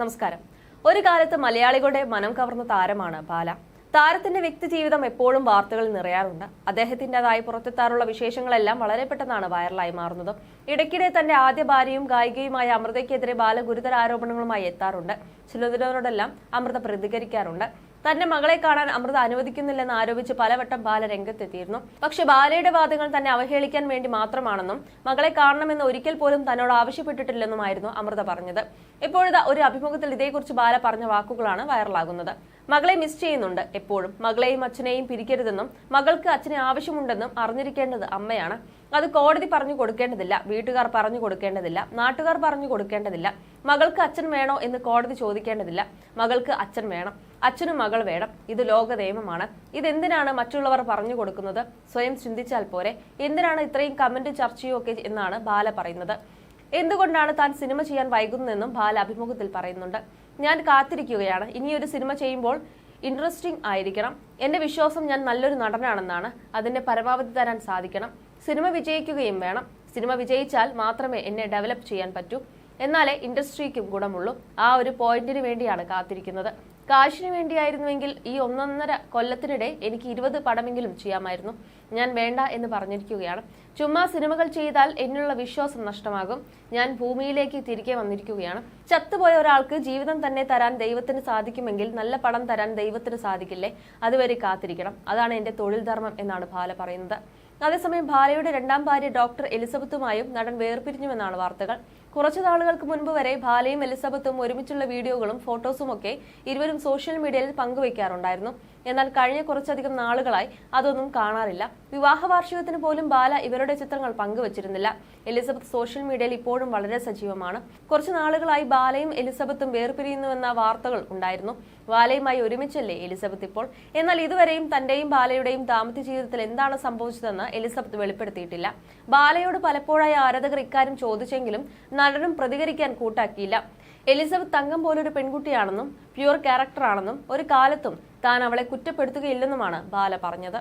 നമസ്കാരം. ഒരു കാലത്ത് മലയാളികളുടെ മനം കവർന്ന താരമാണ് ബാല. താരത്തിന്റെ വ്യക്തി ജീവിതം എപ്പോഴും വാർത്തകളിൽ നിറയാറുണ്ട്. അദ്ദേഹത്തിന്റെതായി പുറത്തെത്താറുള്ള വിശേഷങ്ങളെല്ലാം വളരെ പെട്ടെന്നാണ് വൈറലായി മാറുന്നത്. ഇടയ്ക്കിടെ തന്റെ ആദ്യ ഭാര്യയും ഗായികയുമായ അമൃതയ്ക്കെതിരെ ബാല ഗുരുതര ആരോപണങ്ങളുമായി എത്താറുണ്ട്. ചിലതിനോടെല്ലാം അമൃത പ്രതികരിക്കാറുണ്ട്. തന്റെ മകളെ കാണാൻ അമൃത അനുവദിക്കുന്നില്ലെന്ന് ആരോപിച്ച് പലവട്ടം ബാല രംഗത്തെത്തിയിരുന്നു. പക്ഷെ ബാലയുടെ വാദങ്ങൾ തന്നെ അവഹേളിക്കാൻ വേണ്ടി മാത്രമാണെന്നും മകളെ കാണണമെന്ന് ഒരിക്കൽ പോലും തന്നോട് ആവശ്യപ്പെട്ടിട്ടില്ലെന്നുമായിരുന്നു അമൃത പറഞ്ഞത്. ഇപ്പോഴത്തെ ഒരു അഭിമുഖത്തിൽ ഇതേക്കുറിച്ച് ബാല പറഞ്ഞ വാക്കുകളാണ് വൈറലാകുന്നത്. മകളെ മിസ് ചെയ്യുന്നുണ്ട് എപ്പോഴും. മകളെയും അച്ഛനെയും പിരിക്കരുതെന്നും മകൾക്ക് അച്ഛനെ ആവശ്യമുണ്ടെന്നും അറിഞ്ഞിരിക്കേണ്ടത് അമ്മയാണ്. അത് കോടതി പറഞ്ഞു കൊടുക്കേണ്ടതില്ല വീട്ടുകാർ പറഞ്ഞു കൊടുക്കേണ്ടതില്ല നാട്ടുകാർ പറഞ്ഞു കൊടുക്കേണ്ടതില്ല. മകൾക്ക് അച്ഛൻ വേണോ എന്ന് കോടതി ചോദിക്കേണ്ടതില്ല. മകൾക്ക് അച്ഛൻ വേണം. അച്ഛനും മകൾ വേണം. ഇത് ലോക നിയമമാണ്. ഇതെന്തിനാണ് മറ്റുള്ളവർ പറഞ്ഞു കൊടുക്കുന്നത്? സ്വയം ചിന്തിച്ചാൽ പോരെ. എന്തിനാണ് ഇത്രയും കമന്റ് ചർച്ചയും ഒക്കെ എന്നാണ് ബാല പറയുന്നത്. എന്തുകൊണ്ടാണ് താൻ സിനിമ ചെയ്യാൻ വൈകുന്നതെന്നും ബാല അഭിമുഖത്തിൽ പറയുന്നുണ്ട്. ഞാൻ കാത്തിരിക്കുകയാണ്. ഇനിയൊരു സിനിമ ചെയ്യുമ്പോൾ ഇൻട്രസ്റ്റിംഗ് ആയിരിക്കണം. എന്റെ വിശ്വാസം ഞാൻ നല്ലൊരു നടനാണെന്നാണ്. അതിന്റെ പരമാവധി തരാൻ സാധിക്കണം. സിനിമ വിജയിക്കുകയും വേണം. സിനിമ വിജയിച്ചാൽ മാത്രമേ എന്നെ ഡെവലപ്പ് ചെയ്യാൻ പറ്റൂ. എന്നാലേ ഇൻഡസ്ട്രിക്കും ഗുണമുള്ളൂ. ആ ഒരു പോയിന്റിന് വേണ്ടിയാണ് കാത്തിരിക്കുന്നത്. കാശിന് വേണ്ടിയായിരുന്നുവെങ്കിൽ ഈ ഒന്നൊന്നര കൊല്ലത്തിനിടെ എനിക്ക് ഇരുപത് പടമെങ്കിലും ചെയ്യാമായിരുന്നു. ഞാൻ വേണ്ട എന്ന് പറഞ്ഞിരിക്കുകയാണ്. ചുമ്മാ സിനിമകൾ ചെയ്താൽ എന്നുള്ള വിശ്വാസം നഷ്ടമാകും. ഞാൻ ഭൂമിയിലേക്ക് തിരികെ വന്നിരിക്കുകയാണ്. ചത്തുപോയ ഒരാൾക്ക് ജീവിതം തന്നെ തരാൻ ദൈവത്തിന് സാധിക്കുമെങ്കിൽ നല്ല പടം തരാൻ ദൈവത്തിന് സാധിക്കില്ലേ? അതുവരെ കാത്തിരിക്കണം. അതാണ് എന്റെ തൊഴിൽ ധർമ്മം എന്നാണ് ഭാല പറയുന്നത്. അതേസമയം ഭാര്യയുടെ രണ്ടാം ഭാര്യ ഡോക്ടർ എലിസബത്തുമായും നടൻ വേർപിരിഞ്ഞുവെന്നാണ് വാർത്തകൾ. കുറച്ചു നാളുകൾക്ക് മുൻപ് വരെ ഭാലയും എലിസബത്തും ഒരുമിച്ചുള്ള വീഡിയോകളും ഫോട്ടോസും ഒക്കെ ഇരുവരും സോഷ്യൽ മീഡിയയിൽ പങ്കുവയ്ക്കാറുണ്ടായിരുന്നു എന്നാൽ കഴിഞ്ഞ കുറച്ചധികം നാളുകളായി അതൊന്നും കാണാറില്ല. വിവാഹ വാർഷികത്തിന് പോലും ബാല ഇവരുടെ ചിത്രങ്ങൾ പങ്കുവച്ചിരുന്നില്ല. എലിസബത്ത് സോഷ്യൽ മീഡിയയിൽ ഇപ്പോഴും വളരെ സജീവമാണ്. കുറച്ചു നാളുകളായി ബാലയും എലിസബത്തും വേർപിരിയുന്നുവെന്ന വാർത്തകൾ ഉണ്ടായിരുന്നു. ബാലയുമായി ഒരുമിച്ചല്ലേ എലിസബത്ത് ഇപ്പോൾ? എന്നാൽ ഇതുവരെയും തന്റെയും ബാലയുടെയും ദാമ്പത്യ ജീവിതത്തിൽ എന്താണ് സംഭവിച്ചതെന്ന് എലിസബത്ത് വെളിപ്പെടുത്തിയിട്ടില്ല. ബാലയോട് പലപ്പോഴായി ആരാധകർ ഇക്കാര്യം ചോദിച്ചെങ്കിലും നടനും പ്രതികരിക്കാൻ കൂട്ടാക്കിയില്ല. എലിസബത്ത് തങ്കം പോലൊരു പെൺകുട്ടിയാണെന്നും പ്യുവർ ക്യാരക്ടറാണെന്നും ഒരു കാലത്തും താൻ അവളെ കുറ്റപ്പെടുത്തുകയില്ലെന്നുമാണ് ബാല പറഞ്ഞത്